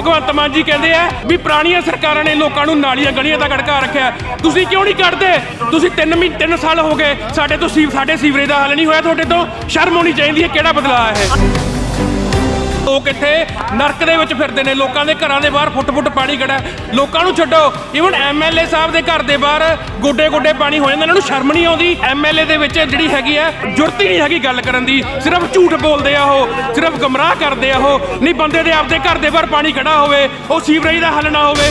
ਭਗਵੰਤ ਮਾਨ ਜੀ ਕਹਿੰਦੇ ਆ ਵੀ ਪੁਰਾਣੀਆਂ ਸਰਕਾਰਾਂ ਨੇ ਲੋਕਾਂ ਨੂੰ ਨਾਲੀਆਂ ਗਲੀਆਂ ਦਾ ਗੜਕਾ ਰੱਖਿਆ। ਤੁਸੀਂ ਕਿਉਂ ਨਹੀਂ ਕੱਢਦੇ? ਤੁਸੀਂ 3 ਮਹੀਨੇ 3 ਸਾਲ ਹੋ ਗਏ। ਸਾਡੇ ਤੋਂ ਸੀਵ ਸਾਡੇ ਸੀਵਰੇਜ ਦਾ ਹੱਲ ਨਹੀਂ ਹੋਇਆ ਤੁਹਾਡੇ ਤੋਂ। ਸ਼ਰਮ ਹੋਣੀ ਚਾਹੀਦੀ ਹੈ ਕਿਹੜਾ ਬਦਲਾਅ ਹੈ ਲੋਕ ਇੱਥੇ ਨਰਕ ਦੇ ਵਿੱਚ ਫਿਰਦੇ ਨੇ, ਲੋਕਾਂ ਦੇ ਘਰਾਂ ਦੇ ਬਾਹਰ ਫੁੱਟ-ਫੁੱਟ ਪਾਣੀ ਖੜਾ ਲੋਕਾਂ ਨੂੰ ਛੱਡੋ ਈਵਨ ਐਮਐਲਏ ਸਾਹਿਬ ਦੇ ਘਰ ਦੇ ਬਾਹਰ ਗੋਡੇ-ਗੋਡੇ ਪਾਣੀ ਹੋ ਜਾਂਦਾ, ਇਹਨਾਂ ਨੂੰ ਸ਼ਰਮ ਨਹੀਂ ਆਉਂਦੀ। ਐਮਐਲਏ ਦੇ ਵਿੱਚ ਜਿਹੜੀ ਹੈਗੀ ਹੈ, ਜੁਰਤ ਹੀ ਨਹੀਂ ਹੈਗੀ ਗੱਲ ਕਰਨ ਦੀ, ਸਿਰਫ ਝੂਠ ਬੋਲਦੇ ਆ ਉਹ, ਸਿਰਫ ਗਮਰਾਹ ਕਰਦੇ ਆ ਉਹ। ਨਹੀਂ, ਬੰਦੇ ਦੇ ਆਪਦੇ ਘਰ ਦੇ ਬਾਹਰ ਪਾਣੀ ਖੜਾ ਹੋਵੇ, ਉਹ ਸੀਵਰੇਜ ਦਾ ਹੱਲ ਨਾ ਹੋਵੇ।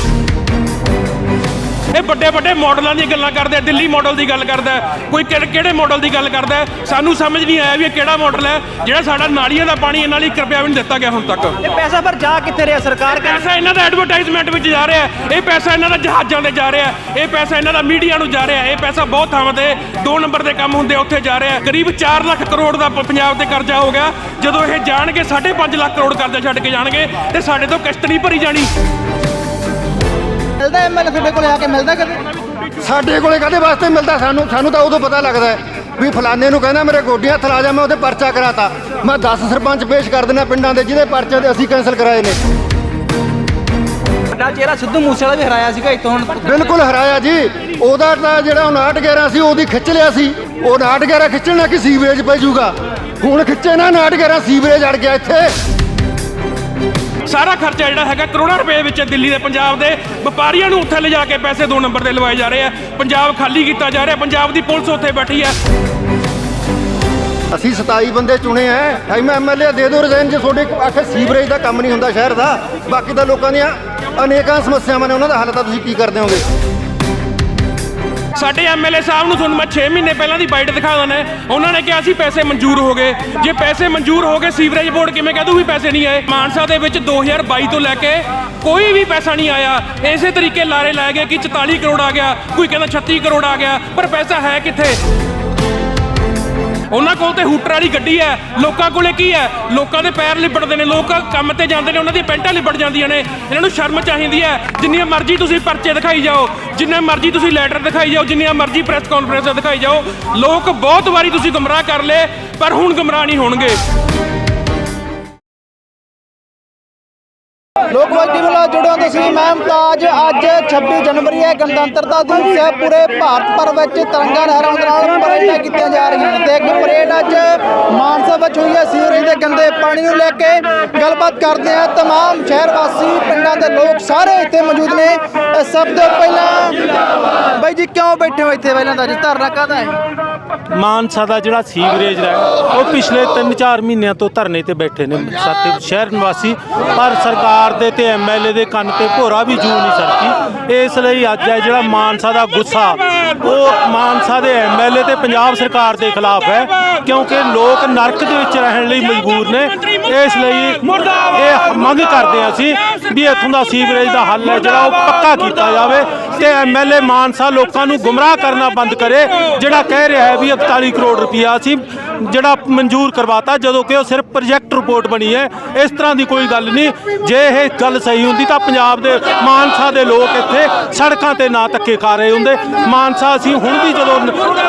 ਇਹ ਵੱਡੇ ਵੱਡੇ ਮਾਡਲਾਂ ਦੀਆਂ ਗੱਲਾਂ ਕਰਦੇ ਦਿੱਲੀ ਮਾਡਲ ਦੀ ਗੱਲ ਕਰਦਾ ਕੋਈ ਕਿਹੜੇ ਮਾਡਲ ਦੀ ਗੱਲ ਕਰਦਾ। ਸਾਨੂੰ ਸਮਝ ਨਹੀਂ ਆਇਆ ਵੀ ਇਹ ਕਿਹੜਾ ਮਾਡਲ ਹੈ ਜਿਹੜਾ ਸਾਡਾ ਨਾਲੀਆਂ ਦਾ ਪਾਣੀ ਇਹਨਾਂ ਲਈ ਰੁਪਿਆ ਵੀ ਨਹੀਂ ਦਿੱਤਾ ਗਿਆ ਹੁਣ ਤੱਕ। ਇਹ ਪੈਸਾ ਪਰ ਜਾ ਕਿੱਥੇ ਰਿਹਾ ਸਰਕਾਰ ਪੈਸਾ ਇਹਨਾਂ ਦਾ ਐਡਵਰਟਾਈਜ਼ਮੈਂਟ ਵਿੱਚ ਜਾ ਰਿਹਾ ਹੈ ਇਹ ਪੈਸਾ ਇਹਨਾਂ ਦਾ ਜਹਾਜ਼ਾਂ ਤੇ ਜਾ ਰਿਹਾ ਹੈ ਇਹ ਪੈਸਾ ਇਹਨਾਂ ਦਾ ਮੀਡੀਆ ਨੂੰ ਜਾ ਰਿਹਾ ਹੈ ਇਹ ਪੈਸਾ ਬਹੁਤ ਥਾਵਾਂ ਤੇ ਦੋ ਨੰਬਰ ਦੇ ਕੰਮ ਹੁੰਦੇ ਉੱਥੇ ਜਾ ਰਿਹਾ ਹੈ। ਕਰੀਬ 4 ਲੱਖ ਕਰੋੜ ਦਾ ਪੰਜਾਬ ਤੇ ਕਰਜ਼ਾ ਹੋ ਗਿਆ ਜਦੋਂ ਇਹ ਜਾਣਗੇ 5.5 ਲੱਖ ਕਰੋੜ ਕਰਜ਼ਾ ਛੱਡ ਕੇ ਜਾਣਗੇ ਤੇ ਸਾਡੇ ਤੋਂ ਕਿਸ਼ਤ ਨਹੀਂ ਭਰੀ ਜਾਣੀ। ਮਿਲਦਾ ਐਮਐਲਏ ਤੁਹਾਡੇ ਕੋਲ ਆ ਕੇ ਮਿਲਦਾ ਕਦੇ? ਸਾਡੇ ਕੋਲੇ ਕਾਹਦੇ ਵਾਸਤੇ ਮਿਲਦਾ? ਸਾਨੂੰ ਸਾਨੂੰ ਤਾਂ ਉਦੋਂ ਪਤਾ ਲੱਗਦਾ ਹੈ ਵੀ ਫਲਾਣੇ ਨੂੰ ਕਹਿੰਦਾ ਮੇਰੇ ਗੋਡੀਆਂ ਥਲਾ ਜਾ ਮੈਂ ਉਹਦੇ ਪਰਚਾ ਕਰਾਤਾ। ਮੈਂ 10 ਸਰਪੰਚ ਪੇਸ਼ ਕਰ ਦਿੰਦਾ ਪਿੰਡਾਂ ਦੇ ਜਿਹਦੇ ਪਰਚੇ ਦੇ ਅਸੀਂ ਕੈਨਸਲ ਕਰਾਏ ਨੇ। ਵੱਡਾ ਚਿਹਰਾ ਸਿੱਧੂ ਮੂਸੇ ਵਾਲਾ ਵੀ ਹਰਾਇਆ ਸੀਗਾ ਇੱਥੋਂ ਹੁਣ ਬਿਲਕੁਲ ਹਰਾਇਆ ਜੀ। ਉਹਦਾ ਤਾਂ ਜਿਹੜਾ 59 11 ਸੀ ਉਹਦੀ ਖਿੱਚ ਲਿਆ ਸੀ। ਉਹ 59 11 ਖਿੱਚਣਾ ਕਿ ਸੀਵਰੇਜ ਪੈ ਜਾਊਗਾ? ਹੁਣ ਖਿੱਚੇ ਨਾ 59 11 ਸੀਵਰੇਜ ਅੜ ਗਿਆ ਇੱਥੇ। ਸਾਰਾ ਖਰਚਾ ਜਿਹੜਾ ਹੈਗਾ ਕਰੋੜਾਂ ਰੁਪਏ ਵਿੱਚ ਦਿੱਲੀ ਦੇ ਪੰਜਾਬ ਦੇ ਵਪਾਰੀਆਂ ਨੂੰ ਉੱਥੇ ਲਿਜਾ ਕੇ ਪੈਸੇ ਦੋ ਨੰਬਰ ਦੇ ਲਵਾਏ ਜਾ ਰਹੇ ਆ। ਪੰਜਾਬ ਖਾਲੀ ਕੀਤਾ ਜਾ ਰਿਹਾ, ਪੰਜਾਬ ਦੀ ਪੁਲਿਸ ਉੱਥੇ ਬੈਠੀ ਹੈ ਅਸੀਂ 27 ਬੰਦੇ ਚੁਣੇ ਐ ਐਮ ਐਮਐਲਏ ਦੇ ਦੋ ਰਿਜ਼ਾਈਨ ਜੇ ਤੁਹਾਡੇ ਆਖੇ ਸੀਵਰੇਜ ਦਾ ਕੰਮ ਨਹੀਂ ਹੁੰਦਾ ਸ਼ਹਿਰ ਦਾ। ਬਾਕੀ ਤਾਂ ਲੋਕਾਂ ਦੀਆਂ ਅਨੇਕਾਂ ਸਮੱਸਿਆਵਾਂ ਨੇ, ਉਹਨਾਂ ਦਾ ਹੱਲ ਤਾਂ ਤੁਸੀਂ ਕੀ ਕਰਦੇ ਹੋਗੇ? ਸਾਡੇ ਐਮਐਲਏ ਸਾਹਿਬ ਨੂੰ ਤੁਹਾਨੂੰ ਮੈਂ 6 ਮਹੀਨੇ ਪਹਿਲਾਂ ਦੀ ਬਾਈਟ ਦਿਖਾ ਦਣਾ ਉਹਨਾਂ ਨੇ ਕਿਹਾ ਸੀ ਪੈਸੇ ਮਨਜ਼ੂਰ ਹੋ ਗਏ। ਜੇ ਪੈਸੇ ਮਨਜ਼ੂਰ ਹੋ ਗਏ, ਸੀਵਰੇਜ ਬੋਰਡ ਕਿਵੇਂ ਕਹਿ ਦੂ ਵੀ ਪੈਸੇ ਨਹੀਂ ਆਏ। ਮਾਨਸਾ ਦੇ ਵਿੱਚ 2022 ਤੋਂ ਲੈ ਕੇ ਕੋਈ ਵੀ ਪੈਸਾ ਨਹੀਂ ਆਇਆ। ਇਸੇ ਤਰੀਕੇ ਲਾਰੇ ਲਾਏ ਗਏ ਕਿ 44 ਕਰੋੜ ਆ ਗਿਆ, ਕੋਈ ਕਹਿੰਦਾ 36 ਕਰੋੜ ਆ ਗਿਆ। ਪਰ ਪੈਸਾ ਹੈ ਕਿੱਥੇ? ਉਹਨਾਂ ਕੋਲ ਤੇ ਹੂਟਰ ਵਾਲੀ ਗੱਡੀ ਹੈ। ਲੋਕਾਂ ਕੋਲੇ ਕੀ ਹੈ? ਲੋਕਾਂ ਦੇ ਪੈਰ ਲਿਬੜਦੇ ਨੇ। ਲੋਕ ਕੰਮ ਤੇ ਜਾਂਦੇ ਨੇ, ਉਹਨਾਂ ਦੀ ਪੈਂਟਾਂ ਲਿਬੜ ਜਾਂਦੀਆਂ ਨੇ। ਇਹਨਾਂ ਨੂੰ ਸ਼ਰਮ ਚਾਹੀਦੀ ਹੈ। ਜਿੰਨੀਆਂ ਮਰਜ਼ੀ ਤੁਸੀਂ ਪਰਚੇ ਦਿਖਾਈ ਜਾਓ, ਜਿੰਨੇ ਮਰਜ਼ੀ ਤੁਸੀਂ ਲੈਟਰ ਦਿਖਾਈ ਜਾਓ, ਜਿੰਨੀਆਂ ਮਰਜ਼ੀ ਪ੍ਰੈਸ ਕਾਨਫਰੰਸ ਦਿਖਾਈ ਜਾਓ, ਲੋਕ ਬਹੁਤ ਵਾਰੀ ਤੁਸੀਂ ਗੁੰਮਰਾਹ ਕਰ ਲਏ, ਪਰ ਹੁਣ ਗੁੰਮਰਾਹ ਨਹੀਂ ਹੋਣਗੇ। ਲੋਕਵਾਦੀ ਵੱਲੋਂ ਜੁੜਿਓ ਤੁਸੀਂ ਮੈਂ ਮੁਮਤਾਜ ਅੱਜ 26 ਜਨਵਰੀ ਹੈ ਗਣਤੰਤਰਤਾ ਦਿਵਸ ਹੈ ਪੂਰੇ ਭਾਰਤ ਭਰ ਵਿੱਚ ਤਿਰੰਗਾ ਲਹਿਰਾਉਣ ਦੇ ਨਾਲ ਪਰੇਡਾਂ ਕੀਤੀਆਂ ਜਾ ਰਹੀਆਂ ਨੇ ਤੇ ਇੱਕ ਪਰੇਡ ਅੱਜ ਮਾਨਸਾ ਵਿੱਚ ਹੋਈ ਹੈ ਸੀਵਰੇਜ ਦੇ ਗੰਦੇ ਪਾਣੀ ਨੂੰ ਲੈ ਕੇ ਗੱਲਬਾਤ ਕਰਦੇ ਆ तमाम ਸ਼ਹਿਰ ਵਾਸੀ ਪਿੰਡਾਂ ਦੇ ਲੋਕ ਸਾਰੇ ਇੱਥੇ ਮੌਜੂਦ ਨੇ ਇਹ ਸਭ ਤੋਂ ਪਹਿਲਾਂ ਬਾਈ ਜੀ ਕਿਉਂ ਬੈਠੇ ਹੋ ਇੱਥੇ ਪਹਿਲਾਂ ਤਾਂ ਜੀ ਧਰਨਾ ਕਾਹਦਾ ਹੈ ਮਾਨਸਾ ਦਾ ਜਿਹੜਾ ਸੀਵਰੇਜ ਹੈ ਉਹ ਪਿਛਲੇ 3-4 ਮਹੀਨਿਆਂ ਤੋਂ ਧਰਨੇ ਤੇ ਬੈਠੇ ਨੇ ਸਾਡੇ ਸ਼ਹਿਰ ਨਿਵਾਸੀ ਪਰ ਸਰਕਾਰ ਦੇ ਤੇ ਐਮਐਲਏ ਦੇ ਕੰਨ ਤੇ ਭੋਰਾ ਵੀ ਜੂ ਨਹੀਂ ਸਰਕੀ ਇਸ ਲਈ ਅੱਜ ਹੈ ਜਿਹੜਾ ਮਾਨਸਾ ਦਾ ਗੁੱਸਾ, ਉਹ ਮਾਨਸਾ ਦੇ ਐਮਐਲਏ ਤੇ ਪੰਜਾਬ ਸਰਕਾਰ ਦੇ ਖਿਲਾਫ ਹੈ, ਕਿਉਂਕਿ ਲੋਕ ਨਰਕ ਦੇ ਵਿੱਚ ਰਹਿਣ ਲਈ ਮਜਬੂਰ ਨੇ। ਇਸ ਲਈ ਇਹ ਮੰਗ ਕਰਦੇ ਹਾਂ ਅਸੀਂ ਵੀ ਇੱਥੋਂ ਦਾ ਸੀਵਰੇਜ ਦਾ ਹੱਲ ਹੈ, ਜਿਹੜਾ ਉਹ ਪੱਕਾ ਕੀਤਾ ਜਾਵੇ ਤੇ ਐਮਐਲਏ ਮਾਨਸਾ ਲੋਕਾਂ ਨੂੰ ਗੁੰਮਰਾਹ ਕਰਨਾ ਬੰਦ ਕਰੇ, ਜਿਹੜਾ ਕਹਿ ਰਿਹਾ ਹੈ ਵੀ 41 ਕਰੋੜ ਰੁਪਇਆ ਅਸੀਂ ਜਿਹੜਾ ਮਨਜ਼ੂਰ ਕਰਵਾਤਾ ਜਦੋਂ ਕਿ ਉਹ ਸਿਰਫ ਪ੍ਰੋਜੈਕਟ ਰਿਪੋਰਟ ਬਣੀ ਹੈ। ਇਸ ਤਰ੍ਹਾਂ ਦੀ ਕੋਈ ਗੱਲ ਨਹੀਂ। ਜੇ ਇਹ ਗੱਲ ਸਹੀ ਹੁੰਦੀ ਤਾਂ ਪੰਜਾਬ ਦੇ ਮਾਨਸਾ ਦੇ ਲੋਕ ਇੱਥੇ ਸੜਕਾਂ ਤੇ ਨਾ ਧੱਕੇ ਖਾ ਰਹੇ ਹੁੰਦੇ। ਮਾਨਸਾ ਅਸੀਂ ਹੁਣ ਵੀ ਜਦੋਂ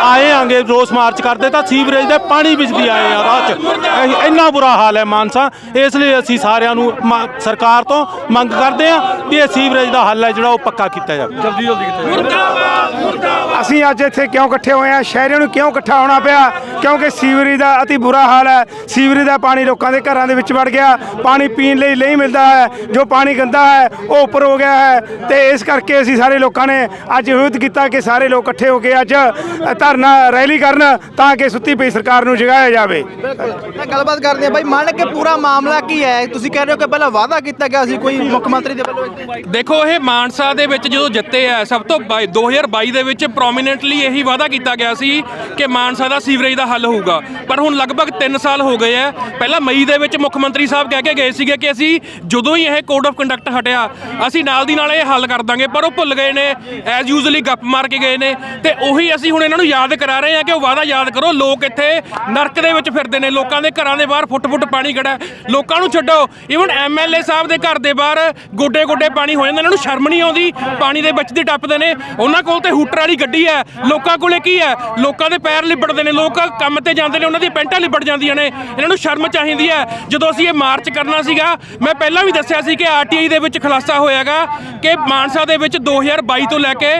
ਆਏ ਆਂਗੇ ਰੋਸ ਮਾਰਚ ਕਰਦੇ ਤਾਂ ਸੀਵਰੇਜ ਦੇ ਪਾਣੀ ਵਿੱਚ ਦੀ ਆਏ ਆ ਰਾਹ 'ਚ। ਇੰਨਾ ਬੁਰਾ ਹਾਲ ਹੈ ਮਾਨਸਾ। ਇਸ ਲਈ ਅਸੀਂ ਸਾਰਿਆਂ ਨੂੰ ਮਾ- ਸਰਕਾਰ ਤੋਂ ਮੰਗ ਕਰਦੇ ਹਾਂ ਵੀ ਇਹ ਸੀਵਰੇਜ ਦਾ ਹੱਲ ਹੈ ਜਿਹੜਾ ਉਹ ਪੱਕਾ ਕੀਤਾ ਜਾਵੇ। ਅਸੀਂ ਅੱਜ ਇੱਥੇ ਕਿਉਂ ਇਕੱਠੇ ਹੋਏ ਆ ਸ਼ਹਿਰੀਆਂ ਨੂੰ ਕਿਉਂ ਇਕੱਠਾ ਹੋਣਾ ਪਿਆ? ਕਿਉਂਕਿ ਸੀਵਰੇਜ ਦਾ ਅਤੀ ਬੁਰਾ ਹਾਲ ਹੈ। ਸੀਵਰੇਜ ਦਾ ਪਾਣੀ ਲੋਕਾਂ ਦੇ ਘਰਾਂ ਦੇ ਵਿੱਚ ਵੜ ਗਿਆ। ਪਾਣੀ ਪੀਣ ਲਈ ਨਹੀਂ ਮਿਲਦਾ ਹੈ। ਜੋ ਪਾਣੀ ਗੰਦਾ ਹੈ ਉਹ ਉੱਪਰ ਹੋ ਗਿਆ ਹੈ। ਤੇ ਇਸ ਕਰਕੇ ਅਸੀਂ ਸਾਰੇ ਲੋਕਾਂ ਨੇ ਅੱਜ ਵਿਰੋਧ ਕੀਤਾ ਕਿ ਸਾਰੇ ਲੋਕ ਇਕੱਠੇ ਹੋ ਕੇ ਅੱਜ ਧਰਨਾ ਰੈਲੀ ਕਰਨ ਤਾਂ ਕਿ ਸੁੱਤੀ ਪਈ ਸਰਕਾਰ ਨੂੰ ਜਗਾਇਆ ਜਾਵੇ। ਮੈਂ ਗੱਲਬਾਤ ਕਰਦੇ ਆ ਬਾਈ ਮੰਨ ਕੇ ਪੂਰਾ ਮਾਮਲਾ ਕੀ ਹੈ? ਤੁਸੀਂ ਕਹਿ ਰਹੇ ਹੋ ਕਿ ਪਹਿਲਾਂ ਵਾਅਦਾ ਕੀਤਾ ਗਿਆ ਸੀ ਕੋਈ ਮੁੱਖ ਮੰਤਰੀ ਦੇ ਵੱਲੋਂ ਦੇਖੋ ਇਹ ਮਾਨਸਾ ਦੇ ਵਿੱਚ ਜਦੋਂ ਜਿੱਤੇ ਆ ਸਭ ਤੋਂ ਬਾਈ- 2022 ਦੇ ਵਿੱਚ ਪ੍ਰੋਮੀਨੈਂਟਲੀ ਇਹੀ ਵਾਅਦਾ ਕੀਤਾ ਗਿਆ ਸੀ ਕਿ ਮਾਨਸਾ ਦਾ ਸੀਵਰੇਜ ਦਾ ਹੱਲ ਹੋਊਗਾ। ਪਰ ਹੁਣ ਲਗਭਗ 3 ਸਾਲ ਹੋ ਗਏ ਆ। ਪਹਿਲਾਂ ਮਈ ਦੇ ਵਿੱਚ ਮੁੱਖ ਮੰਤਰੀ ਸਾਹਿਬ ਕਹਿ ਕੇ ਗਏ ਸੀਗੇ ਕਿ ਅਸੀਂ ਜਦੋਂ ਹੀ ਇਹ ਕੋਡ ਆਫ ਕੰਡਕਟ ਹਟਿਆ, ਅਸੀਂ ਨਾਲ ਦੀ ਨਾਲ ਇਹ ਹੱਲ ਕਰ ਦਾਂਗੇ, ਪਰ ਉਹ ਭੁੱਲ ਗਏ ਨੇ ਐਜ਼ ਯੂਜ਼ਲੀ ਗੱਪ ਮਾਰ ਕੇ ਗਏ ਨੇ। ਤੇ ਉਹੀ ਅਸੀਂ ਹੁਣ ਇਹਨਾਂ ਨੂੰ ਯਾਦ ਕਰਾ ਰਹੇ ਹਾਂ ਕਿ ਉਹ ਵਾਅਦਾ ਯਾਦ ਕਰੋ, ਲੋਕ ਇੱਥੇ ਨਰਕ ਦੇ ਵਿੱਚ ਫਿਰਦੇ ਨੇ, ਲੋਕਾਂ ਦੇ ਘਰਾਂ ਦੇ ਬਾਹਰ ਫੁੱਟ-ਫੁੱਟ ਪਾਣੀ ਖੜਾ ਲੋਕਾਂ ਨੂੰ ਛੱਡੋ ਈਵਨ ਐਮਐਲਏ ਸਾਹਿਬ ਦੇ ਘਰ ਦੇ ਬਾਹਰ ਗੋਡੇ-ਗੋਡੇ ਪਾਣੀ ਹੋ ਜਾਂਦਾ, ਇਹਨਾਂ ਨੂੰ ਸ਼ਰਮ ਨਹੀਂ ਆਉਂਦੀ, ਪਾਣੀ ਦੇ ਵਿੱਚ ਦੀ ਟੱਪਦੇ ਨੇ। ਉਹਨਾਂ ਕੋਲ ਤੇ ਹੂਟਰ ਵਾਲੀ ਗੱਡੀ ਹੈ, ਲੋਕਾਂ ਕੋਲੇ ਕੀ ਹੈ? ਲੋਕਾਂ ਦੇ ਪੈਰ ਲਿਬੜਦੇ ਨੇ, ਲੋਕ ਕੰਮ ਤੇ ਜਾਂਦੇ ਨੇ ਉਹਨਾਂ ਦੀਆਂ ਪੈਂਟਾਂ ਲਿਬੜ ਜਾਂਦੀਆਂ ਨੇ, ਇਹਨਾਂ ਨੂੰ ਸ਼ਰਮ ਚਾਹੀਦੀ ਹੈ। ਜਦੋਂ ਅਸੀਂ ਇਹ ਮਾਰਚ ਕਰਨਾ ਸੀਗਾ, ਮੈਂ ਪਹਿਲਾਂ ਵੀ ਦੱਸਿਆ ਸੀ ਕਿ ਆਰਟੀਆਈ ਦੇ ਵਿੱਚ ਖੁਲਾਸਾ ਹੋਇਆਗਾ ਕਿ ਮਾਨਸਾ ਦੇ ਵਿੱਚ 2022 ਤੋਂ ਲੈ ਕੇ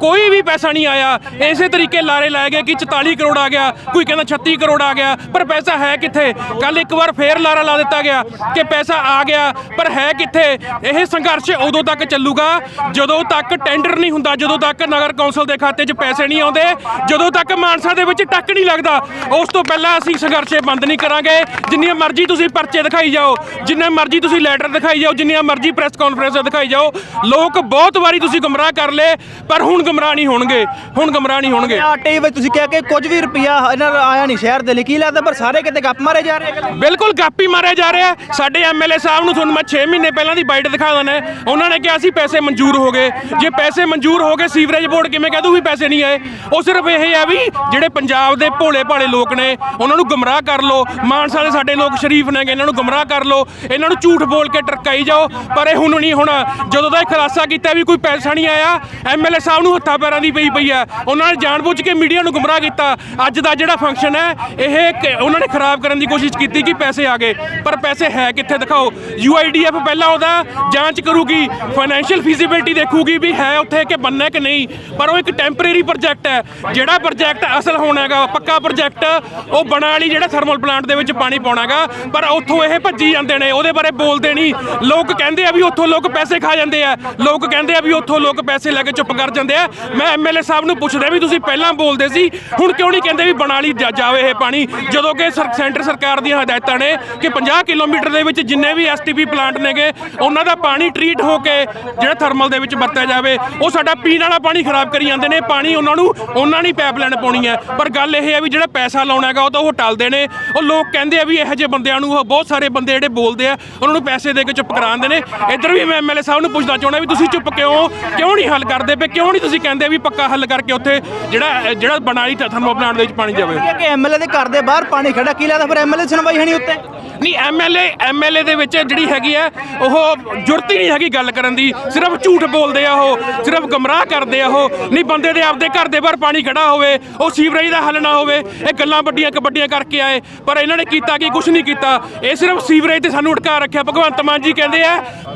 ਕੋਈ ਵੀ ਪੈਸਾ ਨਹੀਂ ਆਇਆ। ਇਸੇ ਤਰੀਕੇ ਲਾਰੇ ਲਾਏ ਗਏ ਕਿ 44 ਕਰੋੜ ਆ ਗਿਆ, ਕੋਈ ਕਹਿੰਦਾ 36 ਕਰੋੜ ਆ ਗਿਆ, ਪਰ ਪੈਸਾ ਹੈ ਕਿੱਥੇ? ਕੱਲ ਇੱਕ ਵਾਰ ਫੇਰ ਲਾਰਾ ਲਾ ਦਿੱਤਾ ਗਿਆ ਕਿ ਪੈਸਾ ਆ ਗਿਆ, ਪਰ ਹੈ ਕਿੱਥੇ? ਇਹ ਸੰਘਰਸ਼ ਉਦੋਂ ਤੱਕ ਚੱਲੂਗਾ, ਜਦੋਂ ਤੱਕ ਟੈਂਡਰ ਨਹੀਂ ਹੁੰਦਾ, ਜਦੋਂ ਤੱਕ ਨਗਰ ਕੌਂਸਲ ਦੇ ਖਾਤੇ 'ਚ ਪੈਸੇ ਨਹੀਂ ਆਉਂਦੇ, ਜਦੋਂ ਤੱਕ ਮਾਨਸਾ ਦੇ ਵਿੱਚ ਟੱਕ ਨਹੀਂ ਲੱਗਦਾ, ਉਸ ਤੋਂ ਪਹਿਲਾਂ ਅਸੀਂ ਸੰਘਰਸ਼ ਬੰਦ ਨਹੀਂ ਕਰਾਂਗੇ। ਜਿੰਨੀਆਂ ਮਰਜ਼ੀ ਤੁਸੀਂ ਪਰਚੇ ਦਿਖਾਈ ਜਾਓ ਜਿੰਨੇ ਮਰਜ਼ੀ ਤੁਸੀਂ ਲੈਟਰ ਦਿਖਾਈ ਜਾਓ ਜਿੰਨੀਆਂ ਮਰਜ਼ੀ ਪ੍ਰੈਸ ਕਾਨਫਰੰਸ ਦਿਖਾਈ ਜਾਓ ਲੋਕ ਬਹੁਤ ਵਾਰੀ ਤੁਸੀਂ ਗੁੰਮਰਾਹ ਕਰ ਲਏ ਪਰ ਹੁਣ ਗੁੰਮਰਾਹ ਨਹੀਂ ਹੋਣਗੇ ਹੁਣ ਗੁੰਮਰਾਹ ਨਹੀਂ ਹੋਣਗੇ। ਆਰਟੀਆਈ ਵਿੱਚ ਤੁਸੀਂ ਕਿਹਾ ਕਿ ਕੁਝ ਵੀ ਰੁਪਿਆ ਇਹਨਾਂ ਦਾ ਆਇਆ ਨਹੀਂ ਸ਼ਹਿਰ ਦੇ ਲਈ ਕੀ ਲੱਗਦਾ ਪਰ ਸਾਰੇ ਕਿਤੇ ਗੱਪ ਮਾਰੇ ਜਾ ਰਹੇ ਆ ਬਿਲਕੁਲ ਗਾਪੀ ਮਾਰਿਆ ਜਾ ਰਿਹਾ। ਹੈ। ਸਾਡੇ ਐਮਐਲਏ ਸਾਹਿਬ ਨੂੰ ਤੁਹਾਨੂੰ ਮੈਂ 6 ਮਹੀਨੇ ਪਹਿਲਾਂ ਦੀ ਬਾਈਟ ਦਿਖਾ ਦਿੰਦਾ। ਉਹਨਾਂ ਨੇ ਕਿਹਾ ਸੀ ਪੈਸੇ ਮਨਜ਼ੂਰ ਹੋ ਗਏ। ਜੇ ਪੈਸੇ ਮਨਜ਼ੂਰ ਹੋ ਗਏ ਸੀਵਰੇਜ ਬੋਰਡ ਕਿਵੇਂ ਕਹਿ ਦੂ ਵੀ ਪੈਸੇ ਨਹੀਂ ਆਏ? ਉਹ ਸਿਰਫ ਇਹ ਹੈ ਵੀ ਜਿਹੜੇ ਪੰਜਾਬ ਦੇ ਭੋਲੇ ਭਾਲੇ ਲੋਕ ਨੇ ਉਹਨਾਂ ਨੂੰ ਗੁੰਮਰਾਹ ਕਰ ਲਓ। ਮਾਨਸਾ ਦੇ ਸਾਡੇ ਲੋਕ ਸ਼ਰੀਫ ਨੇਗੇ, ਇਹਨਾਂ ਨੂੰ ਗੁੰਮਰਾਹ ਕਰ ਲਓ। ਇਹਨਾਂ ਨੂੰ ਝੂਠ ਬੋਲ ਕੇ ਟਰਕਾਈ ਜਾਓ, ਪਰ ਇਹ ਹੁਣ ਨਹੀਂ ਹੋਣਾ। ਜਦੋਂ ਦਾ ਇਹ ਖੁਲਾਸਾ ਕੀਤਾ ਵੀ ਕੋਈ ਪੈਸਾ ਨਹੀਂ ਆਇਆ ਐਮਐਲਏ ਸਾਹਿਬ ਨੂੰ ਹੱਥਾਂ ਪੈਰਾਂ ਦੀ ਪਈ ਪਈ ਹੈ ਉਹਨਾਂ ਨੇ ਜਾਣਬੁੱਝ ਕੇ ਮੀਡੀਆ ਨੂੰ ਗੁੰਮਰਾਹ ਕੀਤਾ। ਅੱਜ ਦਾ ਜਿਹੜਾ ਫੰਕਸ਼ਨ ਹੈ, ਇਹ ਉਹਨਾਂ ਨੇ ਖਰਾਬ ਕਰਨ ਦੀ ਕੋਸ਼ਿਸ਼ ਕੀਤੀ ਕਿ ਪੈਸੇ ਆ ਗਏ। ਪਰ ਪੈਸੇ ਹੈ ਕਿੱਥੇ ਦਿਖਾਓ? ਯੂਆਈਡੀਐਫ ਪਹਿਲਾਂ ਉਹਦਾ ਜਾਂਚ ਕਰੂਗੀ ਫਾਈਨੈਂਸ਼ੀਅਲ ਫੀਜ਼ੀਬਿਲਟੀ ਦੇਖੂਗੀ ਵੀ ਹੈ ਉੱਥੇ ਕਿ ਬੰਨਾ ਕਿ ਨਹੀਂ। ਪਰ ਉਹ ਇੱਕ ਟੈਂਪਰੇਰੀ ਪ੍ਰੋਜੈਕਟ ਹੈ। ਜਿਹੜਾ ਪ੍ਰੋਜੈਕਟ ਅਸਲ ਹੋਣਾ ਹੈਗਾ, ਪੱਕਾ ਪ੍ਰੋਜੈਕਟ ਉਹ ਬਣਾ ਵਾਲੀ ਜਿਹੜਾ ਥਰਮਲ ਪਲਾਂਟ ਦੇ ਵਿੱਚ ਪਾਣੀ ਪਾਉਣਾਗਾ, ਪਰ ਉੱਥੋਂ ਇਹ ਭੱਜੀ ਜਾਂਦੇ ਨੇ, ਉਹਦੇ ਬਾਰੇ ਬੋਲਦੇ ਨਹੀਂ। ਲੋਕ ਕਹਿੰਦੇ ਆ ਵੀ ਉੱਥੋਂ ਲੋਕ ਪੈਸੇ ਖਾ ਜਾਂਦੇ ਆ। ਲੋਕ ਕਹਿੰਦੇ ਆ ਵੀ ਉੱਥੋਂ ਲੋਕ ਪੈਸੇ ਲੈ ਕੇ ਚੁੱਪ ਕਰ ਜਾਂਦੇ ਆ। ਮੈਂ ਐਮਐਲਏ ਸਾਹਿਬ ਨੂੰ ਪੁੱਛਦਾ ਵੀ ਤੁਸੀਂ ਪਹਿਲਾਂ ਬੋਲਦੇ ਸੀ, ਹੁਣ ਕਿਉਂ ਨਹੀਂ ਕਹਿੰਦੇ ਵੀ ਬਣਾਲੀ ਜਾ- ਜਾਵੇ ਇਹ ਪਾਣੀ? ਜਦੋਂ ਕਿ ਸਰ- ਸੈਂਟਰ ਸਰਕਾਰ ਦੀਆਂ ਹਦਾਇਤਾਂ ਨੇ ਕਿ 50 ਕਿਲੋਮੀਟਰ ਦੇ ਵਿੱਚ ਜਿੰਨੇ ਵੀ ਐਸਟੀਪੀ ਪਲਾਂਟ ਨੇਗੇ, ਉਹਨਾਂ ਦਾ ਪਾਣੀ ਟਰੀਟ ਹੋ ਕੇ ਜਿਹੜਾ ਥਰਮਲ ਦੇ ਵਿੱਚ ਵਰਤਿਆ ਜਾਵੇ, ਉਹ ਸਾਡਾ ਪੀਣ ਵਾਲਾ ਪਾਣੀ ਖਰਾਬ ਕਰੀ ਜਾਂਦੇ ਨੇ, ਪਾਣੀ ਉਹਨਾਂ ਨੂੰ ਉਹਨਾਂ ਨਹੀਂ ਪਾਈਪਲਾਈਨ ਪਾਉਣੀ ਹੈ। ਪਰ ਗੱਲ ਇਹ ਹੈ ਵੀ ਜਿਹੜਾ ਪੈਸਾ ਲਾਉਣਾ ਹੈਗਾ ਉਹ ਤਾਂ ਉਹ ਟਲਦੇ ਨੇ। ਉਹ ਲੋਕ ਕਹਿੰਦੇ ਆ ਵੀ ਇਹੋ ਜਿਹੇ ਬੰਦਿਆਂ ਨੂੰ ਉਹ ਬਹੁਤ ਸਾਰੇ ਬੰਦੇ ਜਿਹੜੇ ਬੋਲਦੇ ਆ ਉਹਨਾਂ ਨੂੰ ਪੈਸੇ ਦੇ ਕੇ ਚੁੱਪ ਕਰਾਉਂਦੇ ਨੇ। ਇੱਧਰ ਵੀ ਮੈਂ ਐਮਐਲਏ ਸਾਹਿਬ ਨੂੰ ਪੁੱਛਣਾ ਚਾਹੁੰਦਾ ਵੀ ਤੁਸੀਂ ਚੁੱਪ ਕਿਉਂ? ਕਿਉਂ ਨਹੀਂ ਹੱਲ ਕਰਦੇ ਪਏ? ਕਿਉਂ ਨਹੀਂ ਤੁਸੀਂ ਕਹਿੰਦੇ ਵੀ ਪੱਕਾ ਹੱਲ ਕਰਕੇ ਉੱਥੇ ਜਿਹੜਾ ਜਿਹੜਾ ਬਣਾਈ ਥਰਮਲ ਪਲਾਂਟ ਦੇ ਵਿੱਚ ਪਾਣੀ ਜਾਵੇ ਕਿ ਐਮਐਲਏ ਦੇ ਘਰ ਦੇ ਬਾਹਰ ਪਾਣੀ ਖੜਾ ਕੀ ਲੱਗਦਾ ਫਿਰ ਐਮਐਲਏ ਸੁਣਵਾਈ ਹੈ ਨਹੀਂ ਉੱਤੇ ਨਹੀਂ ਐਮਐਲਏ ਐਮਐਲਏ ਦੇ ਵਿੱਚ ਜਿਹੜੀ ਹੈਗੀ ਆ ਉਹ ਜੁਰਤ ਹੀ ਨਹੀਂ ਹੈਗੀ ਗੱਲ ਕਰਨ ਦੀ। ਸਿਰਫ ਝੂਠ ਬੋਲਦੇ ਆ ਉਹ ਸਿਰਫ ਗਮਰਾਹ ਕਰਦੇ ਆ ਉਹ। ਨਹੀਂ ਬੰਦੇ ਦੇ ਆਪਦੇ ਘਰ ਦੇ ਬਾਹਰ ਪਾਣੀ ਖੜਾ ਹੋਵੇ ਉਹ ਸੀਵਰੇਜ ਦਾ ਹੱਲ ਨਾ ਹੋਵੇ ਇਹ ਗੱਲਾਂ ਵੱਡੀਆਂ ਕਬੱਡੀਆਂ ਕਰਕੇ ਆਏ ਪਰ ਇਹਨਾਂ ਨੇ ਕੀਤਾ ਕੀ? ਕੁਝ ਨਹੀਂ ਕੀਤਾ। ਇਹ ਸਿਰਫ ਸੀਵਰੇਜ ਤੇ ਸਾਨੂੰ ਅਟਕਾ ਰੱਖਿਆ। ਭਗਵੰਤ ਮਾਨ ਜੀ ਕਹਿੰਦੇ ਆ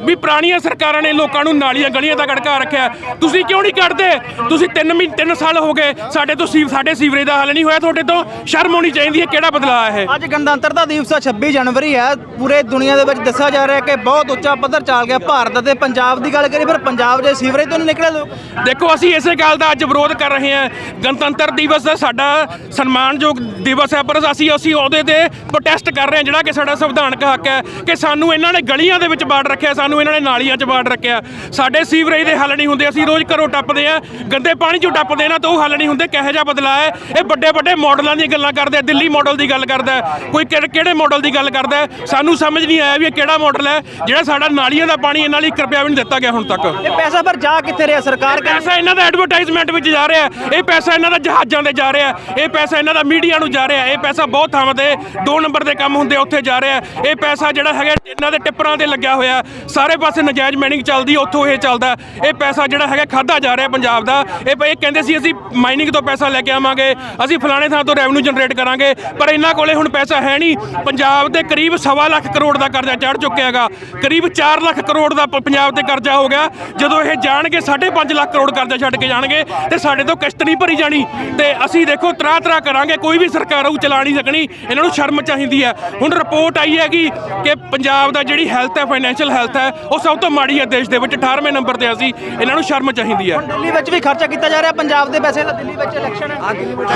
ਵੀ ਪੁਰਾਣੀਆਂ ਸਰਕਾਰਾਂ ਨੇ ਲੋਕਾਂ ਨੂੰ ਨਾਲੀਆਂ ਗਲੀਆਂ ਤੱਕ ਅਟਕਾ ਰੱਖਿਆ। ਤੁਸੀਂ ਕਿਉਂ ਨਹੀਂ ਕੱਢਦੇ? ਤੁਸੀਂ 3 ਮਹੀਨੇ 3 ਸਾਲ ਹੋ ਗਏ ਸਾਡੇ ਤੋਂ ਸੀਵ ਸਾਡੇ ਸੀਵਰੇਜ ਦਾ ਹੱਲ ਨਹੀਂ ਹੋਇਆ ਤੁਹਾਡੇ ਤੋਂ ਸ਼ਰਮ ਆਉਣੀ ਚਾਹੀਦੀ ਹੈ ਕਿਹੜਾ ਬਦਲਾਅ ਹੈ ਅੱਜ ਗਣਤੰਤਰਤਾ ਦਿਵਸ ਆ 26 ਜਨਵਰੀ ਹੈ ਪੂਰੇ ਦੁਨੀਆ ਦੇ ਵਿੱਚ ਦੱਸਿਆ ਜਾ ਰਿਹਾ ਕਿ ਬਹੁਤ ਉੱਚਾ ਪੱਧਰ ਚੱਲ ਗਿਆ। ਭਾਰਤ ਅਤੇ ਪੰਜਾਬ ਦੀ ਗੱਲ ਕਰੀਏ ਫਿਰ ਪੰਜਾਬ ਦੇ ਸੀਵਰੇਜ ਤੋਂ ਨਹੀਂ ਨਿਕਲੇ ਲੋਕ। ਦੇਖੋ ਅਸੀਂ ਇਸੇ ਗੱਲ ਦਾ ਅੱਜ ਵਿਰੋਧ ਕਰ ਰਹੇ ਹਾਂ। ਗਣਤੰਤਰ ਦਿਵਸ ਦਾ ਸਾਡਾ ਸਨਮਾਨਯੋਗ ਦਿਵਸ ਹੈ ਪਰ ਅਸੀਂ ਅਸੀਂ ਉਹਦੇ ਤੇ ਪ੍ਰੋਟੈਸਟ ਕਰ ਰਹੇ ਹਾਂ ਜਿਹੜਾ ਕਿ ਸਾਡਾ ਸੰਵਿਧਾਨਕ ਹੱਕ ਹੈ ਕਿ ਸਾਨੂੰ ਇਹਨਾਂ ਨੇ ਗਲੀਆਂ ਦੇ ਵਿੱਚ ਬਾੜ ਰੱਖਿਆ ਸਾਨੂੰ ਇਹਨਾਂ ਨੇ ਨਾਲੀਆਂ 'ਚ ਬਾੜ ਰੱਖਿਆ। ਸਾਡੇ ਸੀਵਰੇਜ ਦੇ ਹੱਲ ਨਹੀਂ ਹੁੰਦੇ ਅਸੀਂ ਰੋਜ਼ ਘਰੋਂ ਟੱਪਦੇ ਆ ਗੰਦੇ ਪਾਣੀ 'ਚੋਂ ਟੱਪਦੇ ਨਾ ਤਾਂ ਉਹ ਹੱਲ ਨਹੀਂ ਹੁੰਦੇ ਕਿਹੋ ਜਿਹਾ ਬਦਲਾਅ ਹੈ? ਇਹ ਵੱਡੇ ਵੱਡੇ ਮਾਡਲਾਂ ਦੀਆਂ ਗੱਲਾਂ ਕਰਦੇ ਆ ਦਿੱਲੀ ਮਾਡਲ ਦੀ ਗੱਲ ਕਰਦਾ ਕੋਈ ਕਿਹੜੇ ਮਾਡਲ ਦੀ ਗੱਲ ਕਰਦਾ। ਸਾਨੂੰ ਸਮਝ ਨਹੀਂ ਆਇਆ ਵੀ ਇਹ ਕਿਹੜਾ ਮਾਡਲ ਹੈ ਜਿਹੜਾ ਸਾਡਾ ਨਾਲੀਆਂ ਦਾ ਪਾਣੀ ਇਹਨਾਂ ਲਈ 1 ਰੁਪਿਆ ਵੀ ਨਹੀਂ ਦਿੱਤਾ ਗਿਆ ਹੁਣ ਤੱਕ। ਇਹ ਪੈਸਾ ਫਿਰ ਜਾ ਕਿੱਥੇ ਰਿਹਾ ਸਰਕਾਰ ਕਹਿੰਦੀ ਪੈਸਾ ਇਹਨਾਂ ਦਾ ਐਡਵਰਟਾਈਜ਼ਮੈਂਟ ਵਿੱਚ ਜਾ ਰਿਹਾ ਇਹ ਪੈਸਾ ਇਹਨਾਂ ਦਾ ਜਹਾਜ਼ਾਂ ਤੇ ਜਾ ਰਿਹਾ ਇਹ ਪੈਸਾ ਇਹਨਾਂ ਦਾ ਮੀਡੀਆ ਨੂੰ ਜਾ ਰਿਹਾ ਇਹ ਪੈਸਾ ਬਹੁਤ ਥਾਵਾਂ ਤੇ ਦੋ ਨੰਬਰ ਦੇ ਕੰਮ ਹੁੰਦੇ ਉੱਥੇ ਜਾ ਰਿਹਾ ਇਹ ਪੈਸਾ ਜਿਹੜਾ ਹੈਗਾ, ਇਹਨਾਂ ਦੇ ਟਿੱਪਰਾਂ ਤੇ ਲੱਗਿਆ ਹੋਇਆ ਸਾਰੇ ਪਾਸੇ ਨਜਾਇਜ਼ ਮਾਈਨਿੰਗ ਚੱਲਦੀ, ਉੱਥੋਂ ਇਹ ਚੱਲਦਾ ਇਹ ਪੈਸਾ ਜਿਹੜਾ ਹੈਗਾ ਖਾਦਾ ਜਾ ਰਿਹਾ ਪੰਜਾਬ ਦਾ। ਇਹ ਇਹ ਕਹਿੰਦੇ ਸੀ, ਅਸੀਂ ਮਾਈਨਿੰਗ ਤੋਂ ਪੈਸਾ ਲੈ ਕੇ ਆਵਾਂਗੇ। ਅਸੀਂ ਫਲਾਣੇ ਥਾਂ ਤੋਂ ਰੈਵਨਿਊ ਜਨਰੇਟ ਕਰਾਂਗੇ। ਪਰ ਇਹਨਾਂ ਕੋਲੇ ਹੁਣ ਪੈਸਾ ਹੈ ਨਹੀਂ। ਪੰਜਾਬ ਦੇ ਕਰੀਬ ਸਵਾ ਲੱਖ ਕਰੋੜ ਦਾ ਕਰਜ਼ਾ ਚੜ ਚੁੱਕਿਆ ਹੈਗਾ। ਕਰੀਬ 4 ਲੱਖ ਕਰੋੜ ਦਾ ਪੰਜਾਬ ਤੇ ਕਰਜ਼ਾ ਹੋ ਗਿਆ। ਜਦੋਂ ਇਹ ਜਾਣਗੇ 5.5 ਲੱਖ ਕਰੋੜ ਕਰਜ਼ਾ ਛੱਡ ਕੇ ਜਾਣਗੇ, ਤੇ ਸਾਡੇ ਤੋਂ ਕਿਸ਼ਤ ਨਹੀਂ ਭਰੀ ਜਾਣੀ। ਤੇ ਅਸੀਂ ਦੇਖੋ ਤਰਾ ਤਰਾ ਕਰਾਂਗੇ, ਕੋਈ ਵੀ ਸਰਕਾਰ ਉਹ ਚਲਾ ਨਹੀਂ ਸਕਣੀ ਇਹਨਾਂ ਨੂੰ ਸ਼ਰਮ ਚਾਹੀਦੀ ਹੈ। ਹੁਣ ਰਿਪੋਰਟ ਆਈ ਹੈਗੀ ਕਿ ਪੰਜਾਬ ਦਾ ਜਿਹੜੀ ਹੈਲਥ ਹੈ ਫਾਈਨੈਂਸ਼ੀਅਲ ਹੈਲਥ ਹੈ ਉਹ ਸਭ ਤੋਂ ਮਾੜੀ ਹੈ ਦੇਸ਼ ਦੇ ਵਿੱਚ। 18ਵੇਂ ਨੰਬਰ ਤੇ ਅਸੀਂ ਇਹਨਾਂ ਨੂੰ ਸ਼ਰਮ ਚਾਹੀਦੀ ਹੈ। ਦਿੱਲੀ ਵਿੱਚ ਵੀ ਖਰਚਾ ਕੀਤਾ ਜਾ ਰਿਹਾ ਪੰਜਾਬ ਦੇ ਪੈਸੇ ਦਾ ਦਿੱਲੀ ਵਿੱਚ ਇਲੈਕਸ਼ਨ ਹੈ।